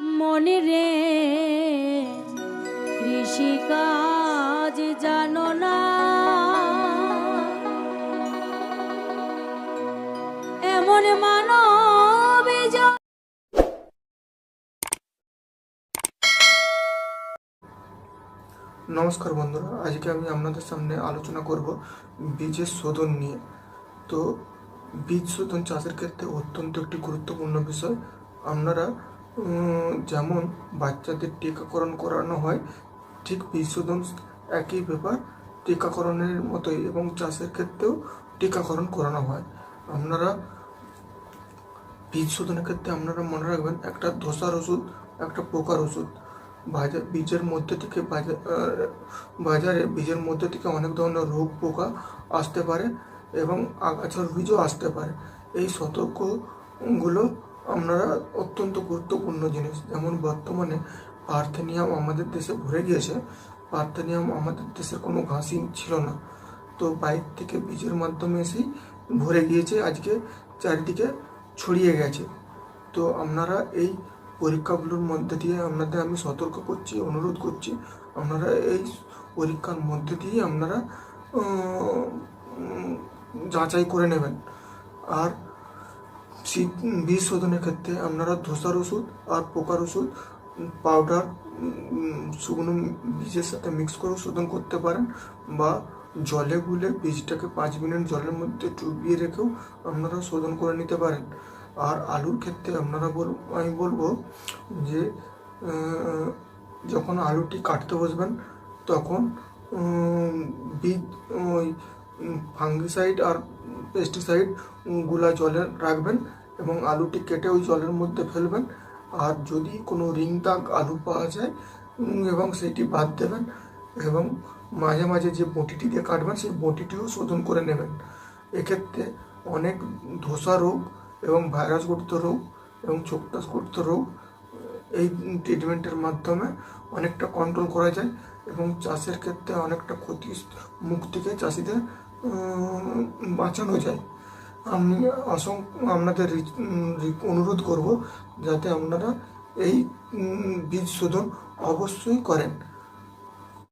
মনে রে কৃষিকাজ জানো না। এমন মানব নমস্কার বন্ধুরা, আজকে আমি আপনাদের সামনে আলোচনা করব বীজের শোধন নিয়ে। তো বীজ শোধন চাষের ক্ষেত্রে অত্যন্ত একটি গুরুত্বপূর্ণ বিষয়। আপনারা যেমন বাচ্চাদের টিকাকরণ করানো হয়, ঠিক বীজ শোধন একই ব্যাপার, টিকাকরণের মতোই এবং চাষের ক্ষেত্রেও টিকাকরণ করানো হয়। আপনারা বীজ শোধনের ক্ষেত্রে আপনারা মনে রাখবেন, একটা ধসার ওষুধ, একটা পোকার ওষুধ বাজার বীজের মধ্যে থেকে বাজারে বীজের মধ্যে থেকে অনেক ধরনের রোগ, পোকা আসতে পারে এবং আগাছার বীজও আসতে পারে। এই সতর্কগুলো আপনারা অত্যন্ত গুরুত্বপূর্ণ জিনিস। যেমন বর্তমানে পার্থেনিয়াম আমাদের দেশে ভরে গিয়েছে। পার্থেনিয়াম আমাদের দেশের কোনো ঘাসই ছিল না। তো বাইর থেকে বীজের মাধ্যমে এসেই ভরে গিয়েছে, আজকে চারিদিকে ছড়িয়ে গেছে। তো আপনারা এই পরীক্ষাগুলোর মধ্যে দিয়ে আপনাদের আমি সতর্ক করছি, অনুরোধ করছি, আপনারা এই পরীক্ষার মধ্যে দিয়ে আপনারা যাচাই করে নেবেন। আর শীত বীজ শোধনের ক্ষেত্রে আপনারা ধসার ওষুধ আর পোকার ওষুধ পাউডার শুকনো বীজের সাথে মিক্স করে শোধন করতে পারেন বা জলে গুলে বীজটাকে পাঁচ মিনিট জলের মধ্যে ডুবিয়ে রেখেও আপনারা শোধন করে নিতে পারেন। আর আলুর ক্ষেত্রে আপনারা বল, আমি বলব যে যখন আলুটি কাটতে বসবেন, তখন বীজ, ওই ফাঙ্গিসাইড আর পেস্টিসাইডগুলা জলে রাখবেন এবং আলুটি কেটে ওই জলের মধ্যে ফেলবেন। আর যদি কোনো রিং দাগ আলু পাওয়া যায় এবং সেটি বাদ দেবেন এবং মাঝে মাঝে যে বটিটি দিয়ে কাটবেন, সেই বটিটিও শোধন করে নেবেন। এক্ষেত্রে অনেক ধসা রোগ এবং ভাইরাসগঠিত রোগ এবং চোখটাসগঠিত রোগ এই ট্রিটমেন্টের মাধ্যমে অনেকটা কন্ট্রোল করা যায় এবং চাষের ক্ষেত্রে অনেকটা ক্ষতি মুখ থেকে চাষিদের বাঁচানো যায়। আমি আসং আপনাদের অনুরোধ করব যাতে আপনারা এই বীজ শোধন অবশ্যই করেন।